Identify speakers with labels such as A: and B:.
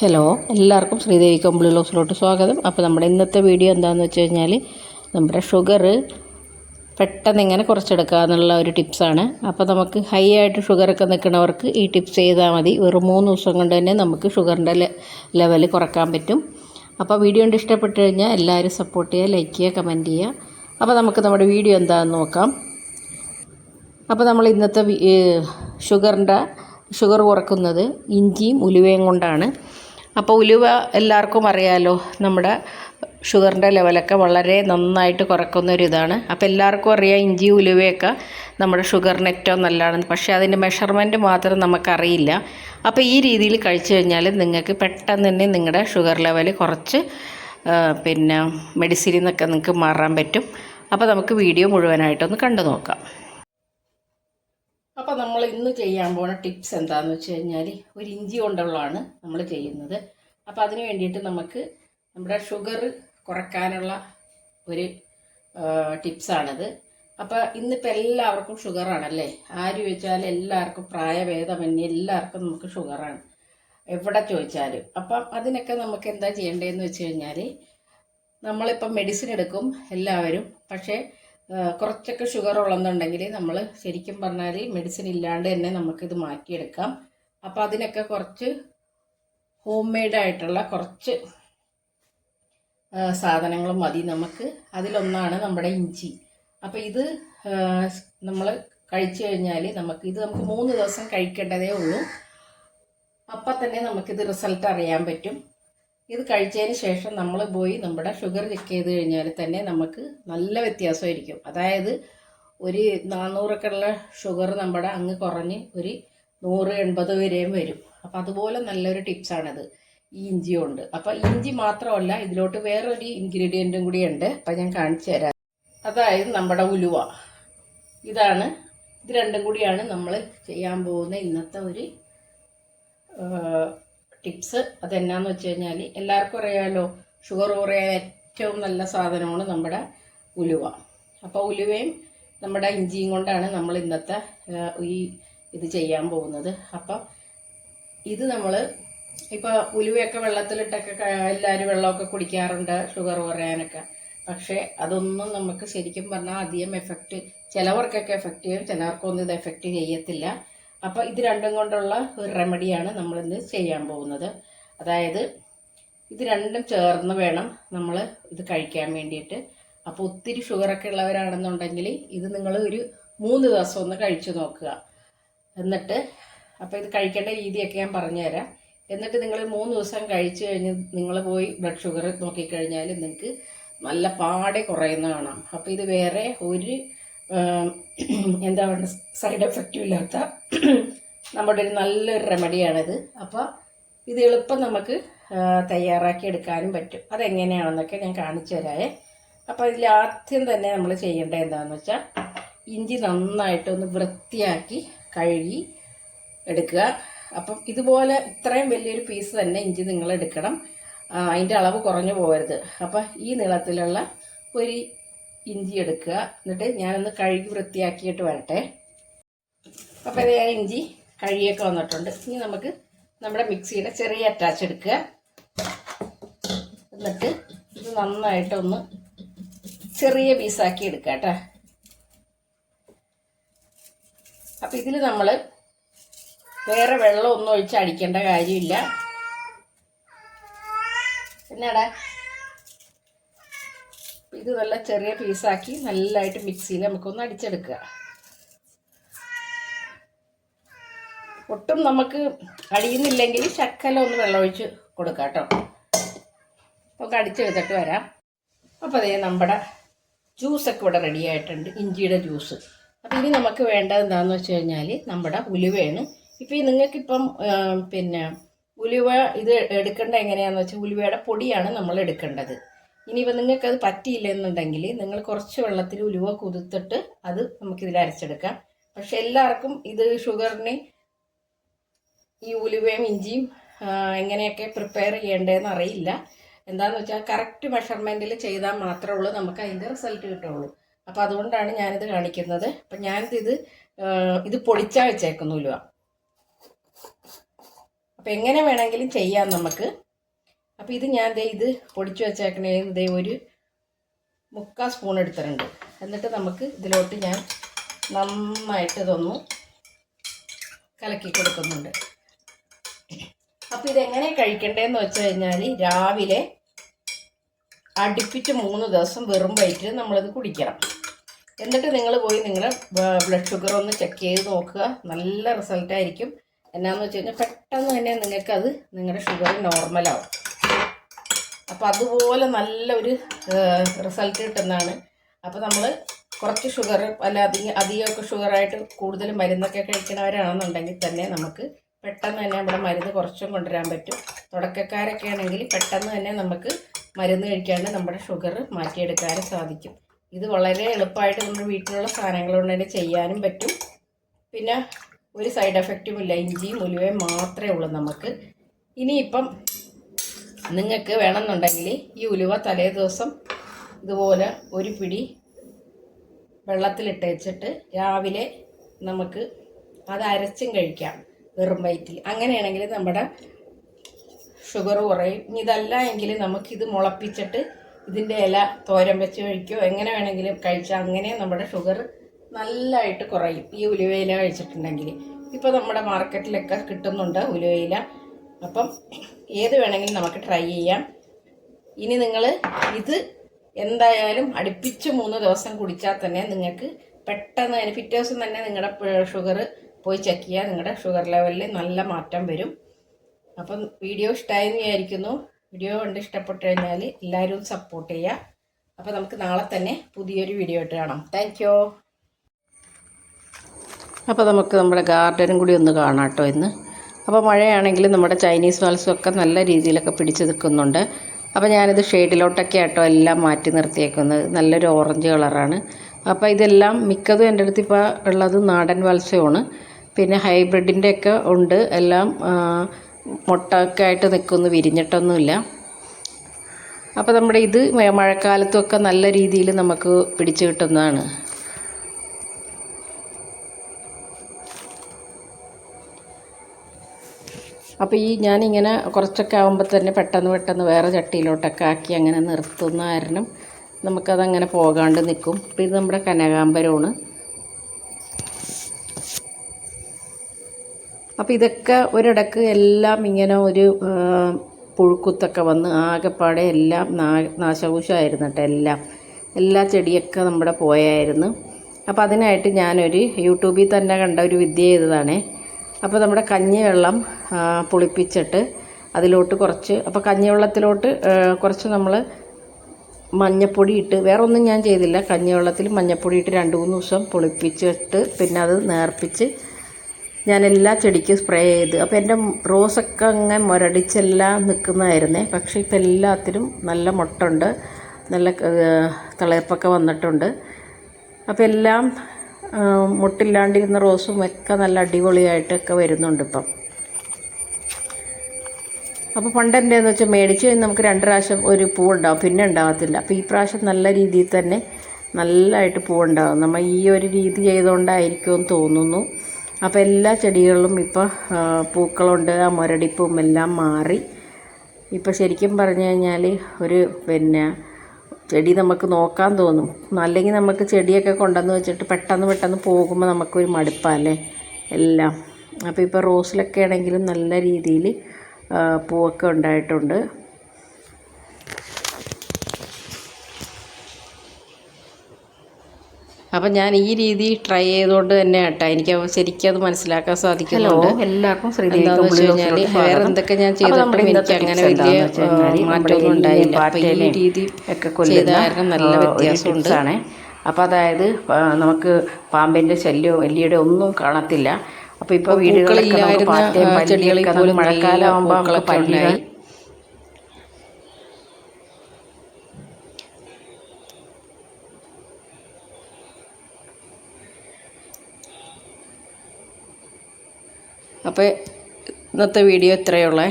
A: hello എല്ലാവർക്കും ശ്രീദേവി കമ്പിളി ലോസിലോട്ട് സ്വാഗതം അപ്പോൾ നമ്മുടെ ഇന്നത്തെ വീഡിയോ എന്താണെന്ന് വെച്ച് കഴിഞ്ഞാൽ നമ്മുടെ ഷുഗർ പെട്ടെന്ന് എങ്ങനെ കുറച്ചെടുക്കുക എന്നുള്ള ഒരു ടിപ്സാണ് അപ്പോൾ നമുക്ക് ഹൈ ആയിട്ട് ഷുഗറൊക്കെ നിൽക്കുന്നവർക്ക് ഈ ടിപ്സ് ചെയ്താൽ മതി വെറും മൂന്ന് ദിവസം കൊണ്ട് തന്നെ നമുക്ക് ഷുഗറിൻ്റെ ലെവൽ കുറക്കാൻ പറ്റും അപ്പോൾ വീഡിയോ കൊണ്ട് ഇഷ്ടപ്പെട്ട് കഴിഞ്ഞാൽ എല്ലാവരും സപ്പോർട്ട് ചെയ്യുക ലൈക്ക് ചെയ്യുക കമൻറ്റ് ചെയ്യുക അപ്പോൾ നമുക്ക് നമ്മുടെ വീഡിയോ എന്താണെന്ന് നോക്കാം അപ്പോൾ നമ്മൾ ഇന്നത്തെ ഷുഗറിൻ്റെ ഷുഗർ കുറക്കുന്നത് ഇഞ്ചിയും ഉലുവയും കൊണ്ടാണ് അപ്പോൾ ഉലുവ എല്ലാവർക്കും അറിയാലോ നമ്മുടെ ഷുഗറിൻ്റെ ലെവലൊക്കെ വളരെ നന്നായിട്ട് കുറക്കുന്ന ഒരു ഇതാണ് അപ്പോൾ എല്ലാവർക്കും അറിയാം ഇഞ്ചി ഉലുവയൊക്കെ നമ്മുടെ ഷുഗറിന് ഏറ്റവും നല്ലതാണ് പക്ഷേ അതിൻ്റെ മെഷർമെൻറ്റ് മാത്രം നമുക്കറിയില്ല അപ്പോൾ ഈ രീതിയിൽ കഴിച്ചു കഴിഞ്ഞാൽ നിങ്ങൾക്ക് പെട്ടെന്ന് തന്നെ നിങ്ങളുടെ ഷുഗർ ലെവൽ കുറച്ച് പിന്നെ മെഡിസിനിൽ നിന്നൊക്കെ നിങ്ങൾക്ക് മാറാൻ പറ്റും അപ്പോൾ നമുക്ക് വീഡിയോ മുഴുവനായിട്ടൊന്ന് കണ്ടു നോക്കാം നമ്മൾ ഇന്ന് ചെയ്യാൻ പോണ ടിപ്സ് എന്താന്ന് വെച്ച് കഴിഞ്ഞാൽ ഒരു ഇഞ്ചി കൊണ്ടുള്ളതാണ് നമ്മൾ ചെയ്യുന്നത് അപ്പം അതിന് വേണ്ടിയിട്ട് നമുക്ക് നമ്മുടെ ഷുഗർ കുറയ്ക്കാനുള്ള ഒരു ടിപ്സാണിത് അപ്പം ഇന്നിപ്പോൾ എല്ലാവർക്കും ഷുഗറാണല്ലേ ആര് ചോദിച്ചാൽ എല്ലാവർക്കും പ്രായഭേദമന്യേ എല്ലാവർക്കും നമുക്ക് ഷുഗറാണ് എവിടെ ചോദിച്ചാലും അപ്പം അതിനൊക്കെ നമുക്ക് എന്താ ചെയ്യേണ്ടതെന്ന് വെച്ച് കഴിഞ്ഞാൽ നമ്മളിപ്പം മെഡിസിൻ എടുക്കും എല്ലാവരും പക്ഷേ കുറച്ചൊക്കെ ഷുഗർ ഉള്ളെന്നുണ്ടെങ്കിൽ നമ്മൾ ശരിക്കും പറഞ്ഞാൽ മെഡിസിൻ ഇല്ലാണ്ട് തന്നെ നമുക്കിത് മാറ്റിയെടുക്കാം അപ്പോൾ അതിനൊക്കെ കുറച്ച് ഹോം മെയ്ഡായിട്ടുള്ള കുറച്ച് സാധനങ്ങൾ മതി നമുക്ക് അതിലൊന്നാണ് നമ്മുടെ ഇഞ്ചി അപ്പോൾ ഇത് നമ്മൾ കഴിച്ചു കഴിഞ്ഞാൽ നമുക്ക് ഇത് നമുക്ക് മൂന്ന് ദിവസം കഴിക്കേണ്ടതേ ഉള്ളൂ അപ്പം തന്നെ നമുക്കിത് റിസൾട്ട് അറിയാൻ പറ്റും ഇത് കഴിച്ചതിന് ശേഷം നമ്മൾ പോയി നമ്മുടെ ഷുഗർ ചെക്ക് ചെയ്ത് കഴിഞ്ഞാൽ തന്നെ നമുക്ക് നല്ല വ്യത്യാസമായിരിക്കും അതായത് ഒരു നാനൂറൊക്കെ ഉള്ള ഷുഗർ നമ്മുടെ അങ്ങ് കുറഞ്ഞ് ഒരു നൂറ് എൺപത് വരെയും വരും അപ്പോൾ അതുപോലെ നല്ലൊരു ടിപ്സാണത് ഈ ഇഞ്ചി കൊണ്ട് അപ്പോൾ ഇഞ്ചി മാത്രമല്ല ഇതിലോട്ട് വേറൊരു ഇൻഗ്രീഡിയൻറ്റും കൂടി ഉണ്ട് അപ്പോൾ ഞാൻ കാണിച്ചു തരാം അതായത് നമ്മുടെ ഉലുവ ഇതാണ് ഇത് രണ്ടും കൂടിയാണ് നമ്മൾ ചെയ്യാൻ പോകുന്ന ഇന്നത്തെ ഒരു ടിപ്സ് അതെന്നാന്ന് വെച്ച് കഴിഞ്ഞാൽ എല്ലാവർക്കും അറിയാമല്ലോ ഷുഗർ കുറയാൻ ഏറ്റവും നല്ല സാധനമാണ് നമ്മുടെ ഉലുവ അപ്പോൾ ഉലുവയും നമ്മുടെ ഇഞ്ചിയും കൊണ്ടാണ് നമ്മൾ ഇന്നത്തെ ഈ ഇത് ചെയ്യാൻ പോകുന്നത് അപ്പം ഇത് നമ്മൾ ഇപ്പോൾ ഉലുവയൊക്കെ വെള്ളത്തിലിട്ടൊക്കെ എല്ലാവരും വെള്ളമൊക്കെ കുടിക്കാറുണ്ട് ഷുഗർ കുറയാനൊക്കെ പക്ഷേ അതൊന്നും നമുക്ക് ശരിക്കും പറഞ്ഞാൽ അധികം എഫക്റ്റ് ചിലവർക്കൊക്കെ എഫക്റ്റ് ചെയ്യും ചിലവർക്കൊന്നും ഇത് എഫക്റ്റ് ചെയ്യത്തില്ല അപ്പോൾ ഇത് രണ്ടും കൊണ്ടുള്ള ഒരു റെമഡിയാണ് നമ്മളിന്ന് ചെയ്യാൻ പോകുന്നത് അതായത് ഇത് രണ്ടും ചേർന്ന് വേണം നമ്മൾ ഇത് കഴിക്കാൻ വേണ്ടിയിട്ട് അപ്പോൾ ഒത്തിരി ഷുഗറൊക്കെ ഉള്ളവരാണെന്നുണ്ടെങ്കിൽ ഇത് നിങ്ങൾ ഒരു മൂന്ന് ദിവസം ഒന്ന് കഴിച്ചു നോക്കുക എന്നിട്ട് അപ്പോൾ ഇത് കഴിക്കേണ്ട രീതിയൊക്കെ ഞാൻ പറഞ്ഞുതരാം എന്നിട്ട് നിങ്ങൾ മൂന്ന് ദിവസം കഴിച്ചു കഴിഞ്ഞ് നിങ്ങൾ പോയി ബ്ലഡ് ഷുഗർ നോക്കിക്കഴിഞ്ഞാൽ നിങ്ങൾക്ക് നല്ല പാടെ കുറയുന്ന കാണാം അപ്പോൾ ഇത് വേറെ ഒരു എന്താ പറയുക സൈഡ് എഫക്റ്റും ഇല്ലാത്ത നമ്മുടെ ഒരു നല്ലൊരു റെമഡിയാണിത് അപ്പോൾ ഇത് എളുപ്പം നമുക്ക് തയ്യാറാക്കി എടുക്കാനും പറ്റും അതെങ്ങനെയാണെന്നൊക്കെ ഞാൻ കാണിച്ചു തരാമേ അപ്പോൾ അതിൽ ആദ്യം തന്നെ നമ്മൾ ചെയ്യേണ്ടത് എന്താണെന്ന് വെച്ചാൽ ഇഞ്ചി നന്നായിട്ട് ഒന്ന് വൃത്തിയാക്കി കഴുകി എടുക്കുക അപ്പം ഇതുപോലെ ഇത്രയും വലിയൊരു പീസ് തന്നെ ഇഞ്ചി നിങ്ങൾ എടുക്കണം അതിൻ്റെ അളവ് കുറഞ്ഞു പോകരുത് അപ്പം ഈ നീളത്തിലുള്ള ഒരു ഇഞ്ചി എടുക്കുക എന്നിട്ട് ഞാനൊന്ന് കഴുകി വൃത്തിയാക്കിയിട്ട് വരട്ടെ അപ്പോൾ ഇത് ഞാൻ ഇഞ്ചി കഴുകിയൊക്കെ വന്നിട്ടുണ്ട് ഇനി നമുക്ക് നമ്മുടെ മിക്സിയുടെ ചെറിയ അറ്റാച്ച് എടുക്കുക എന്നിട്ട് ഇത് നന്നായിട്ടൊന്ന് ചെറിയ പീസാക്കി എടുക്കുക കേട്ടോ അപ്പോൾ ഇതിൽ നമ്മൾ വേറെ വെള്ളം ഒന്നും ഒഴിച്ച് അടിക്കേണ്ട കാര്യമില്ല എന്നാടാ ഇത് നല്ല ചെറിയ പീസാക്കി നല്ലതായിട്ട് മിക്സിയിൽ നമുക്കൊന്ന് അടിച്ചെടുക്കുക ഒട്ടും നമുക്ക് അടിയുന്നില്ലെങ്കിൽ ശക്കല ഒന്ന് വെള്ളമൊഴിച്ച് കൊടുക്കുക കേട്ടോ നമുക്ക് അടിച്ചെടുത്തിട്ട് വരാം അപ്പോൾ അതേ നമ്മുടെ ജ്യൂസൊക്കെ ഇവിടെ റെഡി ആയിട്ടുണ്ട് ഇഞ്ചിയുടെ ജ്യൂസ് അപ്പോൾ ഇനി നമുക്ക് വേണ്ടത് എന്താണെന്ന് വെച്ച് കഴിഞ്ഞാൽ നമ്മുടെ ഉലുവയാണ് ഇപ്പോൾ നിങ്ങൾക്കിപ്പം പിന്നെ ഉലുവ ഇത് എടുക്കേണ്ടത് എങ്ങനെയാണെന്ന് വെച്ചാൽ ഉലുവയുടെ പൊടിയാണ് നമ്മൾ എടുക്കേണ്ടത് ഇനിയിപ്പോൾ അത് പറ്റിയില്ല എന്നുണ്ടെങ്കിൽ നിങ്ങൾ കുറച്ച് വെള്ളത്തിൽ ഉലുവ കുതിർത്തിട്ട് അത് നമുക്കിതിൽ അരച്ചെടുക്കാം പക്ഷെ എല്ലാവർക്കും ഇത് ഷുഗറിന് ഈ ഉലുവയും ഇഞ്ചിയും എങ്ങനെയൊക്കെ പ്രിപ്പയർ ചെയ്യേണ്ടതെന്ന് അറിയില്ല എന്താണെന്ന് വെച്ചാൽ കറക്റ്റ് മെഷർമെൻറ്റിൽ ചെയ്താൽ മാത്രമേ ഉള്ളൂ നമുക്ക് അതിൻ്റെ റിസൾട്ട് കിട്ടുള്ളൂ അപ്പോൾ അതുകൊണ്ടാണ് ഞാനിത് കാണിക്കുന്നത് അപ്പം ഞാനിത് ഇത് ഇത് പൊളിച്ചാൽ വെച്ചേക്കുന്നു ഉലുവ അപ്പം എങ്ങനെ വേണമെങ്കിലും ചെയ്യാം നമുക്ക് അപ്പോൾ ഇത് ഞാൻ ദേ ഇത് പൊടിച്ചു വെച്ചേക്കണേ ദേ ഒരു മുക്കാൽ സ്പൂൺ എടുത്തിട്ടുണ്ട് എന്നിട്ട് നമുക്ക് ഇതിലോട്ട് ഞാൻ നന്നായിട്ട് ഇതൊന്ന് കലക്കി കൊടുക്കുന്നുണ്ട് അപ്പോൾ ഇതെങ്ങനെ കഴിക്കണ്ടേന്ന് വെച്ച് കഴിഞ്ഞാൽ രാവിലെ അടുപ്പിച്ച് മൂന്ന് ദിവസം വെറും വയറ്റിൽ നമ്മളിത് കുടിക്കണം എന്നിട്ട് നിങ്ങൾ പോയി നിങ്ങൾ ബ്ലഡ് ഷുഗർ ഒന്ന് ചെക്ക് ചെയ്ത് നോക്കുക നല്ല റിസൾട്ടായിരിക്കും എന്നാന്ന് വെച്ച് കഴിഞ്ഞാൽ പെട്ടെന്ന് തന്നെ നിങ്ങൾക്കത് നിങ്ങളുടെ ഷുഗർ നോർമലാവും അപ്പോൾ അതുപോലെ നല്ല ഒരു റിസൾട്ട് കിട്ടുന്നതാണ് അപ്പോൾ നമ്മൾ കുറച്ച് ഷുഗർ അല്ല അധികം അധികമൊക്കെ ഷുഗറായിട്ട് കൂടുതൽ മരുന്നൊക്കെ കഴിക്കണവരാണെന്നുണ്ടെങ്കിൽ തന്നെ നമുക്ക് പെട്ടെന്ന് തന്നെ നമ്മുടെ മരുന്ന് കുറച്ചും കൊണ്ടുവരാൻ പറ്റും തുടക്കക്കാരൊക്കെ ആണെങ്കിൽ പെട്ടെന്ന് തന്നെ നമുക്ക് മരുന്ന് കഴിക്കാണ്ട് നമ്മുടെ ഷുഗർ മാറ്റിയെടുക്കാനും സാധിക്കും ഇത് വളരെ എളുപ്പമായിട്ട് നമ്മുടെ വീട്ടിലുള്ള സാധനങ്ങൾ കൊണ്ട് തന്നെ ചെയ്യാനും പറ്റും പിന്നെ ഒരു സൈഡ് എഫക്റ്റും ഇല്ല ഇഞ്ചിയും ഉലുവയും മാത്രമേ ഉള്ളൂ നമുക്ക് ഇനിയിപ്പം നിങ്ങൾക്ക് വേണമെന്നുണ്ടെങ്കിൽ ഈ ഉലുവ തലേ ദിവസം ഇതുപോലെ ഒരു പിടി വെള്ളത്തിലിട്ട് വെച്ചിട്ട് രാവിലെ നമുക്ക് അത് അരച്ചും കഴിക്കാം വെറും വയറ്റിൽ അങ്ങനെയാണെങ്കിൽ നമ്മുടെ ഷുഗർ കുറയും ഇതല്ല എങ്കിൽ നമുക്കിത് മുളപ്പിച്ചിട്ട് ഇതിൻ്റെ ഇല തോരൻ വെച്ച് കഴിക്കുകയോ എങ്ങനെ വേണമെങ്കിലും കഴിച്ചാൽ അങ്ങനെ നമ്മുടെ ഷുഗർ നല്ലതായിട്ട് കുറയും ഈ ഉലുവയില കഴിച്ചിട്ടുണ്ടെങ്കിൽ ഇപ്പോൾ നമ്മുടെ മാർക്കറ്റിലൊക്കെ കിട്ടുന്നുണ്ട് ഉലുവയില അപ്പം ഏത് വേണമെങ്കിലും നമുക്ക് ട്രൈ ചെയ്യാം ഇനി നിങ്ങൾ ഇത് എന്തായാലും അടുപ്പിച്ച് മൂന്ന് ദിവസം കുടിച്ചാൽ തന്നെ നിങ്ങൾക്ക് പെട്ടെന്ന് തന്നെ പിറ്റേ ദിവസം തന്നെ നിങ്ങളുടെ ഷുഗർ പോയി ചെക്ക് ചെയ്യുക നിങ്ങളുടെ ഷുഗർ ലെവലിൽ നല്ല മാറ്റം വരും അപ്പം വീഡിയോ ഇഷ്ടമായെന്ന് വിചാരിക്കുന്നു വീഡിയോ കണ്ട് ഇഷ്ടപ്പെട്ട് കഴിഞ്ഞാൽ എല്ലാവരും സപ്പോർട്ട് ചെയ്യുക അപ്പോൾ നമുക്ക് നാളെ തന്നെ പുതിയൊരു വീഡിയോ ഇട്ട് കാണാം താങ്ക് അപ്പോൾ നമുക്ക് നമ്മുടെ ഗാർഡനും കൂടി ഒന്ന് കാണാം കേട്ടോ ഇന്ന് അപ്പോൾ മഴയാണെങ്കിൽ നമ്മുടെ ചൈനീസ് വാൽസും ഒക്കെ നല്ല രീതിയിലൊക്കെ പിടിച്ചു നിൽക്കുന്നുണ്ട് അപ്പോൾ ഞാനിത് ഷെയ്ഡിലോട്ടൊക്കെ ആട്ടോ എല്ലാം മാറ്റി നിർത്തിയേക്കുന്നത് നല്ലൊരു ഓറഞ്ച് കളറാണ് അപ്പോൾ ഇതെല്ലാം മിക്കതും എൻ്റെ അടുത്ത് ഇപ്പോൾ ഉള്ളത് നാടൻ വാൽസയാണ് പിന്നെ ഹൈബ്രിഡിൻ്റെ ഒക്കെ ഉണ്ട് എല്ലാം മുട്ടൊക്കെ ആയിട്ട് നിൽക്കുന്നു വിരിഞ്ഞിട്ടൊന്നുമില്ല അപ്പോൾ നമ്മുടെ ഇത് മഴക്കാലത്തൊക്കെ നല്ല രീതിയിൽ നമുക്ക് പിടിച്ചു കിട്ടുന്നതാണ് അപ്പോൾ ഈ ഞാനിങ്ങനെ കുറച്ചൊക്കെ ആകുമ്പോൾ തന്നെ പെട്ടെന്ന് പെട്ടെന്ന് വേറെ ചട്ടിയിലോട്ടൊക്കെ ആക്കി അങ്ങനെ നിർത്തുന്ന കാരണം നമുക്കതങ്ങനെ പോകാണ്ട് നിൽക്കും അപ്പോൾ ഇത് നമ്മുടെ കനകാമ്പരമാണ് അപ്പോൾ ഇതൊക്കെ ഒരിടക്ക് എല്ലാം ഇങ്ങനെ ഒരു പുഴുക്കുത്തൊക്കെ വന്ന് ആകെപ്പാടെ എല്ലാം നാ നാശകൂശമായിരുന്നു കേട്ടോ എല്ലാം എല്ലാ ചെടിയൊക്കെ നമ്മുടെ പോയായിരുന്നു അപ്പോൾ അതിനായിട്ട് ഞാനൊരു യൂട്യൂബിൽ തന്നെ കണ്ട ഒരു വിദ്യ ചെയ്തതാണേ അപ്പോൾ നമ്മുടെ കഞ്ഞിവെള്ളം പുളിപ്പിച്ചിട്ട് അതിലോട്ട് കുറച്ച് അപ്പോൾ കഞ്ഞിവെള്ളത്തിലോട്ട് കുറച്ച് നമ്മൾ മഞ്ഞപ്പൊടി ഇട്ട് വേറെ ഒന്നും ഞാൻ ചെയ്തില്ല കഞ്ഞിവെള്ളത്തിൽ മഞ്ഞപ്പൊടി ഇട്ട് രണ്ട് മൂന്ന് ദിവസം പുളിപ്പിച്ചിട്ട് പിന്നെ അത് നേർപ്പിച്ച് ഞാൻ എല്ലാ ചെടിക്കും സ്പ്രേ ചെയ്ത് അപ്പോൾ എൻ്റെ റോസൊക്കെ അങ്ങനെ മുരടിച്ചെല്ലാം നിൽക്കുന്നതായിരുന്നേ പക്ഷേ ഇപ്പോൾ എല്ലാത്തിനും നല്ല മുട്ടുണ്ട് നല്ല തളർപ്പൊക്കെ വന്നിട്ടുണ്ട് അപ്പോൾ എല്ലാം മുട്ടില്ലാണ്ടിരുന്ന റോസും ഒക്കെ നല്ല അടിപൊളിയായിട്ടൊക്കെ വരുന്നുണ്ട് ഇപ്പം അപ്പോൾ പണ്ട് എന്ന് വെച്ചാൽ മേടിച്ച് കഴിഞ്ഞാൽ നമുക്ക് രണ്ട് പ്രാവശ്യം ഒരു പൂ ഉണ്ടാവും പിന്നെ ഉണ്ടാകത്തില്ല അപ്പോൾ ഈ പ്രാവശ്യം നല്ല രീതിയിൽ തന്നെ നല്ലതായിട്ട് പൂ ഉണ്ടാകും നമ്മൾ ഈ ഒരു രീതി എന്ന് തോന്നുന്നു അപ്പോൾ എല്ലാ ചെടികളിലും ഇപ്പോൾ പൂക്കളുണ്ട് ആ മുരടിപ്പും എല്ലാം മാറി ഇപ്പോൾ ശരിക്കും പറഞ്ഞു കഴിഞ്ഞാൽ ഒരു പിന്നെ ചെടി നമുക്ക് നോക്കാൻ തോന്നും അല്ലെങ്കിൽ നമുക്ക് ചെടിയൊക്കെ കൊണ്ടുവന്ന് വെച്ചിട്ട് പെട്ടെന്ന് പെട്ടെന്ന് പോകുമ്പോൾ നമുക്കൊരു മടുപ്പല്ലേ എല്ലാം അപ്പോൾ ഇപ്പോൾ റോസിലൊക്കെ ആണെങ്കിലും നല്ല രീതിയിൽ പൂവൊക്കെ ഉണ്ടായിട്ടുണ്ട് അപ്പം ഞാൻ ഈ രീതി ട്രൈ ചെയ്തുകൊണ്ട് തന്നെ കേട്ടോ എനിക്ക് ശരിക്കും അത് മനസ്സിലാക്കാൻ സാധിക്കുന്നുണ്ട് എല്ലാവർക്കും ശ്രദ്ധിക്കാന്ന് വെച്ച് കഴിഞ്ഞാൽ വേറെ എന്തൊക്കെ ഞാൻ ചെയ്തിട്ടും എനിക്ക് അങ്ങനെ വലിയ മാറ്റമൊന്നും ഉണ്ടായില്ല അപ്പം ഈ രീതി ഒക്കെ കാരണം നല്ല വ്യത്യാസമുണ്ട് അപ്പോൾ അതായത് നമുക്ക് പാമ്പിൻ്റെ ശല്യവും എല്ലിയുടെ ഒന്നും കാണത്തില്ല അപ്പോൾ ഇപ്പോൾ വീടുകളിൽ ചെടികളിൽ പോലും മഴക്കാലം ആകുമ്പോൾ പല്ലിയായി അപ്പോൾ ഇന്നത്തെ വീഡിയോ ഇത്രയുള്ളേ